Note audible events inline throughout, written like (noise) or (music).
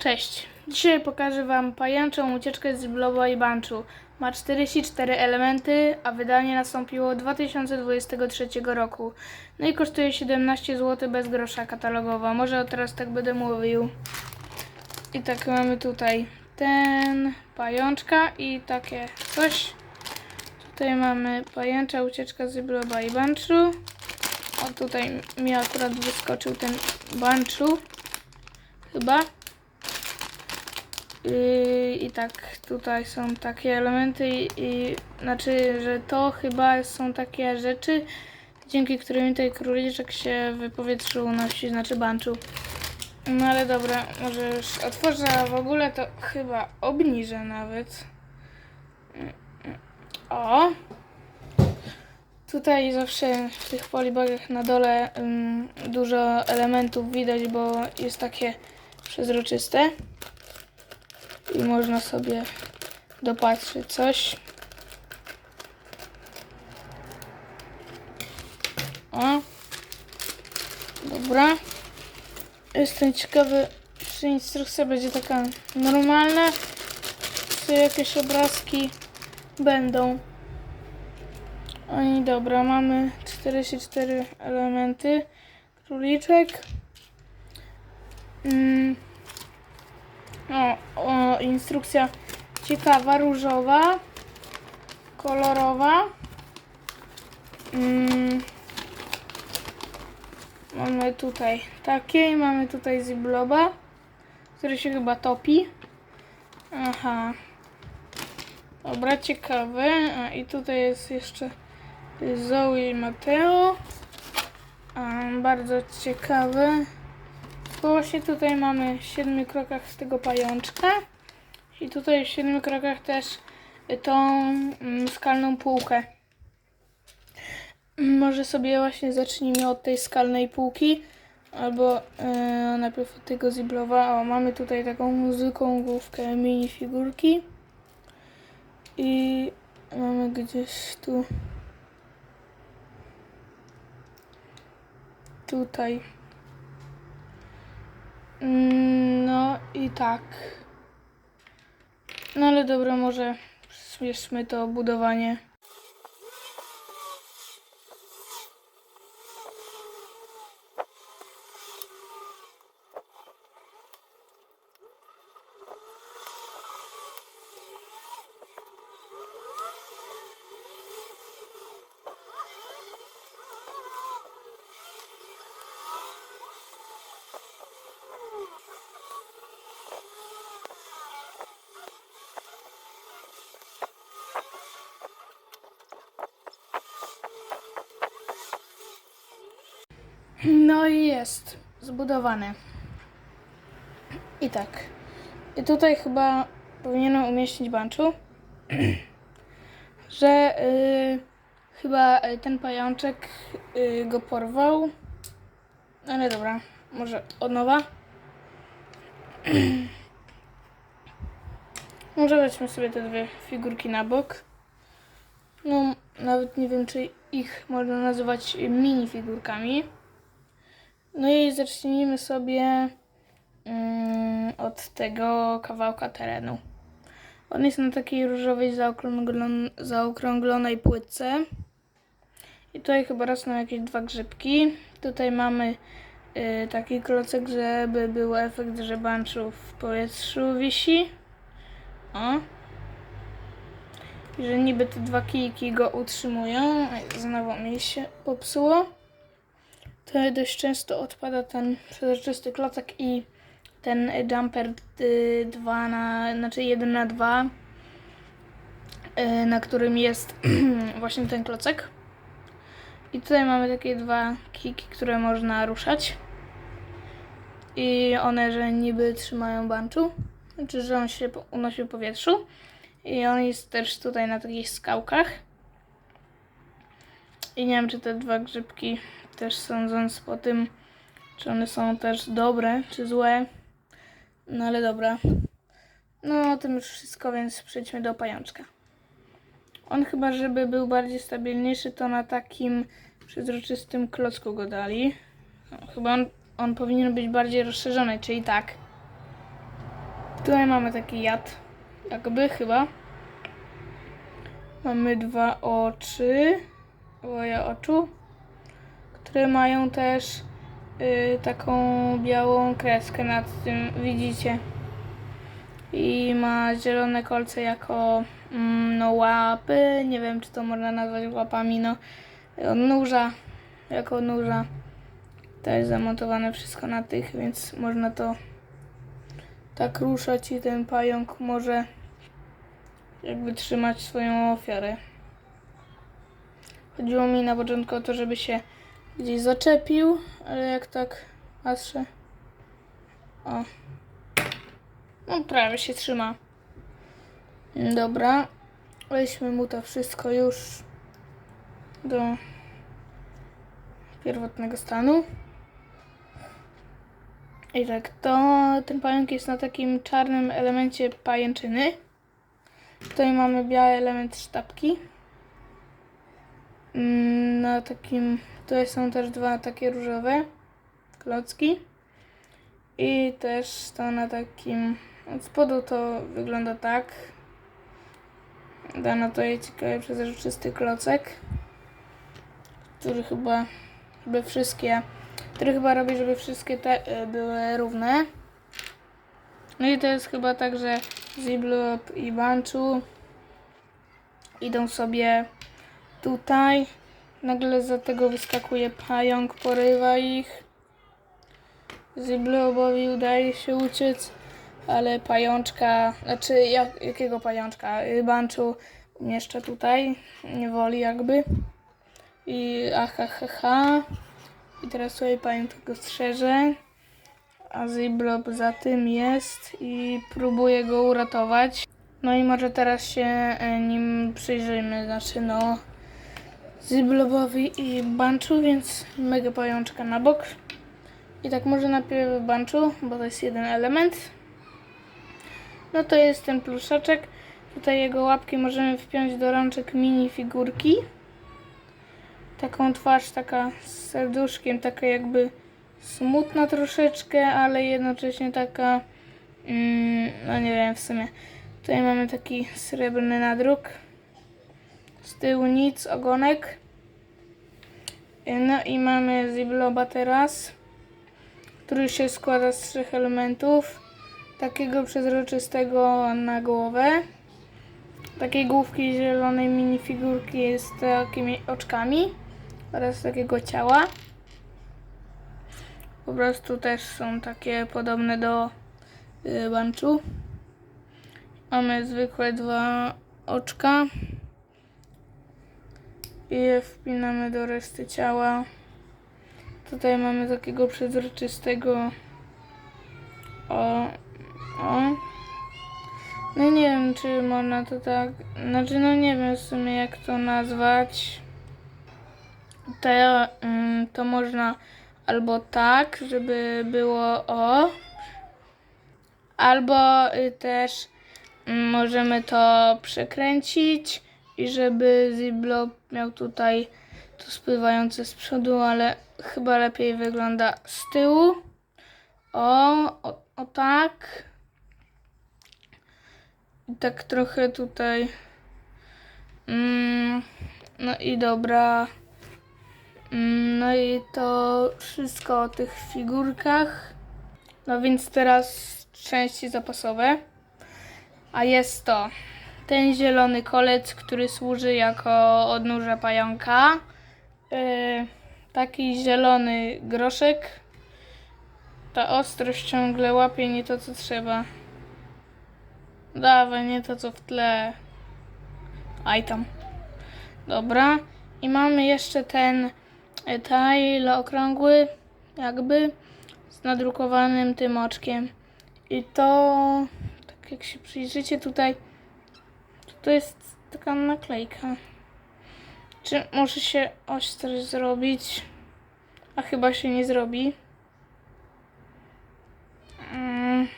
Cześć. Dzisiaj pokażę Wam pajęczą ucieczkę z Bloba i Bunchu. Ma 44 elementy, a wydanie nastąpiło 2023 roku. No i kosztuje 17 zł bez grosza katalogowa. Może teraz tak będę mówił. I tak mamy tutaj ten pajączka i takie coś. Tutaj mamy pajęcza ucieczka z Bloba i Bunchu. O tutaj mi akurat wyskoczył ten Bunchu. Chyba. Yy, I tak, tutaj są takie elementy i, i znaczy, że to chyba są takie rzeczy, dzięki którym tutaj króliczek się w powietrzu unosi, znaczy banczu. No ale dobra, może już otworzę, a w ogóle to chyba obniżę nawet. O! Tutaj zawsze w tych polibagach na dole ym, dużo elementów widać, bo jest takie przezroczyste i można sobie dopatrzyć coś. O. Dobra. Jestem ciekawy, czy instrukcja będzie taka normalna, czy jakieś obrazki będą. O i dobra, mamy 44 elementy. Króliczek. Mm. O, o, instrukcja ciekawa, różowa, kolorowa. Mm. Mamy tutaj takie i mamy tutaj zibloba, który się chyba topi. Aha. Dobra, ciekawe. A i tutaj jest jeszcze Zoe i Mateo. A, bardzo ciekawe. Właśnie tutaj mamy w siedmiu krokach z tego pajączka. I tutaj w siedmiu krokach też tą mm, skalną półkę. Może sobie właśnie zacznijmy od tej skalnej półki. Albo e, najpierw od tego ziblowa. O, mamy tutaj taką zwykłą główkę minifigurki. I mamy gdzieś tu. Tutaj. Mm, No i tak. No ale dobra, może przyspieszmy to budowanie. No i jest zbudowane. I tak. I tutaj chyba powinienem umieścić banczu, (clears throat) że y, chyba y, ten pajączek y, go porwał. Ale dobra, może od nowa. (clears throat) może weźmy sobie te dwie figurki na bok. No, nawet nie wiem, czy ich można nazywać mini figurkami. No i zacznijmy sobie mm, od tego kawałka terenu. On jest na takiej różowej zaokrąglon- zaokrąglonej płytce. I tutaj chyba rosną jakieś dwa grzybki. Tutaj mamy y, taki klocek, żeby był efekt, że banczów w powietrzu wisi. O. I że niby te dwa kijki go utrzymują. Znowu mi się popsuło. Tutaj dość często odpada ten przezroczysty klocek i ten jumper 2 na, znaczy 1 na 2, y, na którym jest (clears throat) właśnie ten klocek. I tutaj mamy takie dwa kiki, które można ruszać. I one, że niby trzymają banczu, znaczy, że on się unosi w powietrzu. I on jest też tutaj na takich skałkach. I nie wiem, czy te dwa grzybki też sądząc po tym, czy one są też dobre, czy złe. No ale dobra. No o tym już wszystko, więc przejdźmy do pajączka. On chyba, żeby był bardziej stabilniejszy, to na takim przezroczystym klocku go dali. No, chyba on, on powinien być bardziej rozszerzony, czyli tak. Tutaj mamy taki jad, jakby chyba. Mamy dwa oczy, dwoje oczu, które mają też y, taką białą kreskę nad tym, widzicie. I ma zielone kolce jako mm, no, łapy, nie wiem czy to można nazwać łapami, no nóża, jako nóża. To jest zamontowane wszystko na tych, więc można to tak ruszać i ten pająk może jakby trzymać swoją ofiarę. Chodziło mi na początku o to, żeby się gdzieś zaczepił, ale jak tak patrzę. O. No prawie się trzyma. Dobra. Weźmy mu to wszystko już do pierwotnego stanu. I tak, to ten pająk jest na takim czarnym elemencie pajęczyny. Tutaj mamy biały element sztabki. Mm, Na takim, tutaj są też dwa takie różowe klocki. I też to na takim, od spodu to wygląda tak. Dano to jest ciekawy przezroczysty klocek, który chyba, żeby wszystkie, który chyba robi, żeby wszystkie te y, były równe. No i to jest chyba tak, że i Banchu idą sobie tutaj. Nagle za tego wyskakuje pająk, porywa ich. Ziblobowi udaje się uciec, ale pajączka, znaczy jak, jakiego pajączka? Banchu umieszcza tutaj, nie woli jakby. I aha, ha, ha. I teraz tutaj pająk tego strzeże. A Ziblob za tym jest i próbuje go uratować. No i może teraz się e, nim przyjrzyjmy, znaczy no Ziblobowi i Banchu, więc mega pajączka na bok. I tak może najpierw Banchu, bo to jest jeden element. No to jest ten pluszaczek. Tutaj jego łapki możemy wpiąć do rączek mini figurki. Taką twarz, taka z serduszkiem, taka jakby smutna troszeczkę, ale jednocześnie taka, mm, no nie wiem w sumie. Tutaj mamy taki srebrny nadruk. Z tyłu nic, ogonek. No i mamy Zibloba teraz, który się składa z trzech elementów. Takiego przezroczystego na głowę. Takiej główki zielonej minifigurki z takimi oczkami oraz takiego ciała. Po prostu też są takie podobne do y. Mamy zwykłe dwa oczka. I je wpinamy do reszty ciała. Tutaj mamy takiego przezroczystego o, o. No nie wiem, czy można to tak, znaczy no nie wiem w sumie jak to nazwać. To, ym, to można albo tak, żeby było o, albo y, też mm, możemy to przekręcić i żeby Ziblob miał tutaj to spływające z przodu, ale chyba lepiej wygląda z tyłu. O, o, o tak. I tak trochę tutaj. Mm, no i dobra. Mm, No i to wszystko o tych figurkach. No więc teraz części zapasowe. A jest to ten zielony kolec, który służy jako odnóża pająka. Yy, taki zielony groszek. Ta ostrość ciągle łapie nie to co trzeba. Dawaj, nie to co w tle. Aj tam. Dobra. I mamy jeszcze ten e, tile okrągły, jakby, z nadrukowanym tym oczkiem. I to, tak jak się przyjrzycie tutaj, to, jest taka naklejka. Czy może się ostrość zrobić? A chyba się nie zrobi. Mm.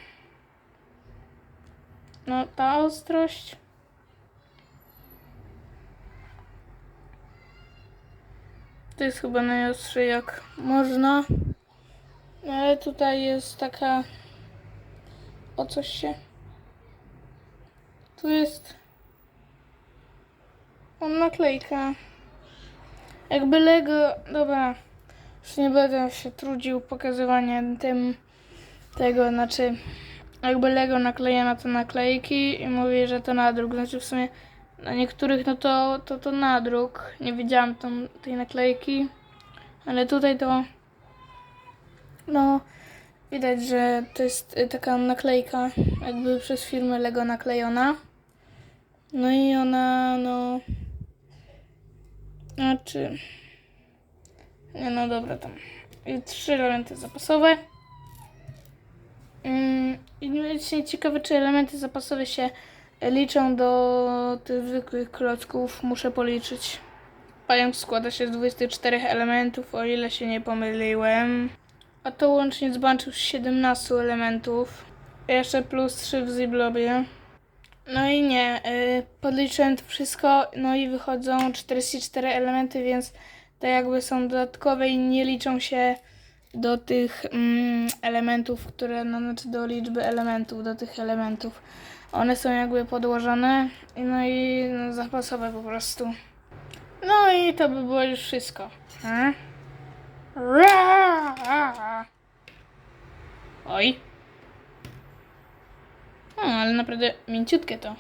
No, ta ostrość. To jest chyba najostsze jak można. No, Ale tutaj jest taka. O coś się. Tu jest on naklejka. Jakby Lego, dobra, już nie będę się trudził pokazywaniem tym tego, znaczy jakby Lego nakleja na te naklejki i mówi, że to nadruk, znaczy w sumie na niektórych no to to, to nadruk, nie widziałam tam tej naklejki, ale tutaj to no widać, że to jest y, taka naklejka jakby przez firmę Lego naklejona. No i ona, no. Znaczy. Nie, no dobra, tam. I trzy elementy zapasowe. Mm, I nie ciekawe, czy elementy zapasowe się liczą do tych zwykłych klocków. Muszę policzyć. Pająk składa się z 24 elementów, o ile się nie pomyliłem. A to łącznie z 17 elementów. Jeszcze plus 3 w Ziblobie. No i nie, y, podliczyłem to wszystko, no i wychodzą 44 elementy, więc to jakby są dodatkowe i nie liczą się do tych mm, elementów, które, no znaczy do liczby elementów, do tych elementów. One są jakby podłożone, no i no, zapasowe po prostu. No i to by było już wszystko. Hmm? Oj. O, ale naprawdę mięciutkie to.